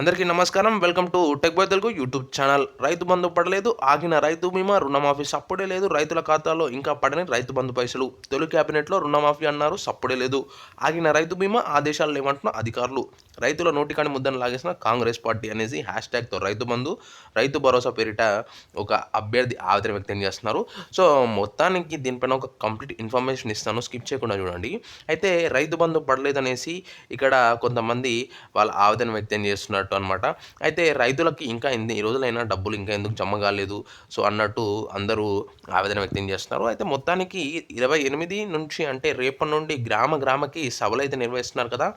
అందరికీ నమస్కారం. Welcome to tech by Telugu YouTube channel. Rythu Bandhu పడలేదు ఆగిన రైతు బీమా రుణమాఫీ సప్పుడే లేదు రైతుల ఖాతాలో ఇంకా పడని రైతు బంధు పైసలు. తొలి క్యాబినెట్లో రుణమాఫీ అన్నారు సప్పుడే లేదు. ఆగిన రైతు బీమా ఆదేశాలు లేవంటున్న అధికారులు. రైతుల నోటికాని ముద్దను లాగేసిన కాంగ్రెస్ పార్టీ అనేసి హ్యాష్ ట్యాగ్తో రైతు బంధు రైతు భరోసా పేరిట ఒక అభ్యర్థి ఆవేదన వ్యక్తం చేస్తున్నారు. సో మొత్తానికి దీనిపైన ఒక కంప్లీట్ ఇన్ఫర్మేషన్ ఇస్తాను. స్కిప్ చేయకుండా చూడండి. అయితే రైతు బంధు పడలేదనేసి ఇక్కడ కొంతమంది వాళ్ళ ఆవేదన వ్యక్తం చేస్తున్నారు. అన్నట్టు అనమాట అయితే రైతులకి ఇంకా ఎన్ని రోజులైనా డబ్బులు ఇంకా ఎందుకు జమ కాలేదు? సో అన్నట్టు అందరూ ఆవేదన వ్యక్తం చేస్తున్నారు. అయితే మొత్తానికి ఇరవై ఎనిమిది నుంచి అంటే రేపటి నుండి గ్రామ గ్రామకి సభలు అయితే నిర్వహిస్తున్నారు కదా.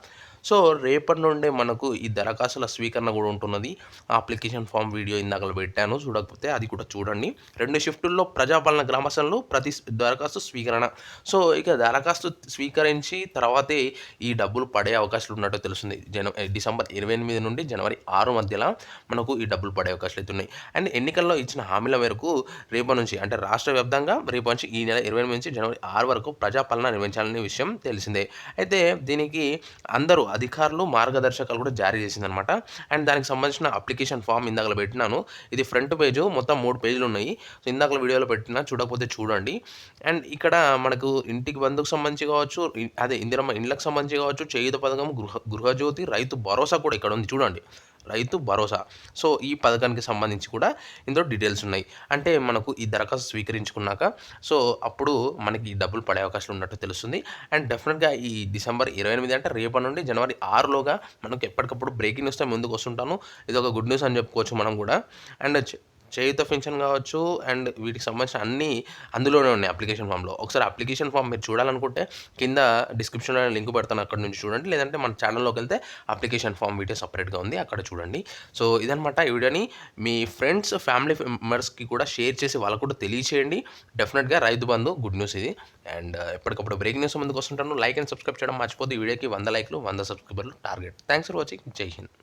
సో రేపటి నుండే మనకు ఈ దరఖాస్తుల స్వీకరణ కూడా ఉంటున్నది. ఆ అప్లికేషన్ ఫామ్ వీడియో ఇందాక పెట్టాను చూడకపోతే అది కూడా చూడండి. రెండు షిఫ్టుల్లో ప్రజాపాలన గ్రామసభలు ప్రతి దరఖాస్తు స్వీకరణ. సో ఇక దరఖాస్తు స్వీకరించి తర్వాతే ఈ డబ్బులు పడే అవకాశాలు ఉన్నట్టు తెలుస్తుంది. జన డిసెంబర్ ఇరవై ఎనిమిది నుండి జనవరి ఆరు మధ్యలో మనకు ఈ డబ్బులు పడే అవకాశాలు అయితే ఉన్నాయి. అండ్ ఎన్నికల్లో ఇచ్చిన హామీల మేరకు రేపటి నుంచి అంటే రాష్ట్ర వ్యాప్తంగా రేపు నుంచి ఈ నెల ఇరవై ఎనిమిది నుంచి జనవరి ఆరు వరకు ప్రజాపాలన నిర్వహించాలనే విషయం తెలిసిందే. అయితే దీనికి అందరూ అధికారులు మార్గదర్శకాలు కూడా జారీ చేసిందనమాట అండ్ దానికి సంబంధించిన అప్లికేషన్ ఫామ్ ఇందాక పెట్టినాను. ఇది ఫ్రంట్ పేజ్ మొత్తం మూడు పేజీలు ఉన్నాయి. సో ఇందాక వీడియోలో పెట్టినా చూడకపోతే చూడండి. అండ్ ఇక్కడ మనకు ఇంటికి బంధుకు సంబంధించి కావచ్చు అదే ఇందిరమ్మ ఇండ్లకు సంబంధించి కావచ్చు చేయుత పథకం గృహ గృహజ్యోతి రైతు భరోసా కూడా ఇక్కడ ఉంది. చూడండి. రైతు భరోసా. సో ఈ పథకానికి సంబంధించి కూడా ఇందులో డీటెయిల్స్ ఉన్నాయి. అంటే మనకు ఈ దరఖాస్తు స్వీకరించుకున్నాక సో అప్పుడు మనకి ఈ డబ్బులు పడే అవకాశం ఉన్నట్టు తెలుస్తుంది. అండ్ డెఫినెట్గా ఈ డిసెంబర్ ఇరవై ఎనిమిది అంటే రేపటి నుండి జనవరి ఆరులోగా మనకు ఎప్పటికప్పుడు బ్రేకింగ్ న్యూస్తో ముందుకు వస్తుంటాను ఇది ఒక గుడ్ న్యూస్ అని చెప్పుకోవచ్చు మనం కూడా. అండ్ చేయుత పెన్షన్ కావచ్చు అండ్ వీటికి సంబంధించిన అన్నీ అందులోనే ఉన్నాయి అప్లికేషన్ ఫామ్లో. ఒకసారి అప్లికేషన్ ఫామ్ మీరు చూడాలనుకుంటే కింద డిస్క్రిప్షన్లో లింక్ పెడతాను అక్కడ నుంచి చూడండి. లేదంటే మన ఛానల్లోకి వెళ్తే అప్లికేషన్ ఫామ్ వీడియో సపరేట్గా ఉంది అక్కడ చూడండి. సో ఇదనమాట ఈ వీడియోని మీ ఫ్రెండ్స్ ఫ్యామిలీ మెంబర్స్కి కూడా షేర్ చేసి వాళ్ళకు కూడా తెలియచేయండి. డెఫినెట్గా రైతు బంధు గుడ్ న్యూస్ ఇది. అండ్ ఎప్పటికప్పుడు బ్రేక్ న్యూస్ ముందుకు వస్తుంటాను. లైక్ అండ్ సబ్స్క్రైబ్ చేయడం మర్చిపోతే ఈ వీడియోకి వంద లైక్లు వంద సబ్స్క్రైబర్లు టార్గెట్. Thanks for watching. జై హింద్.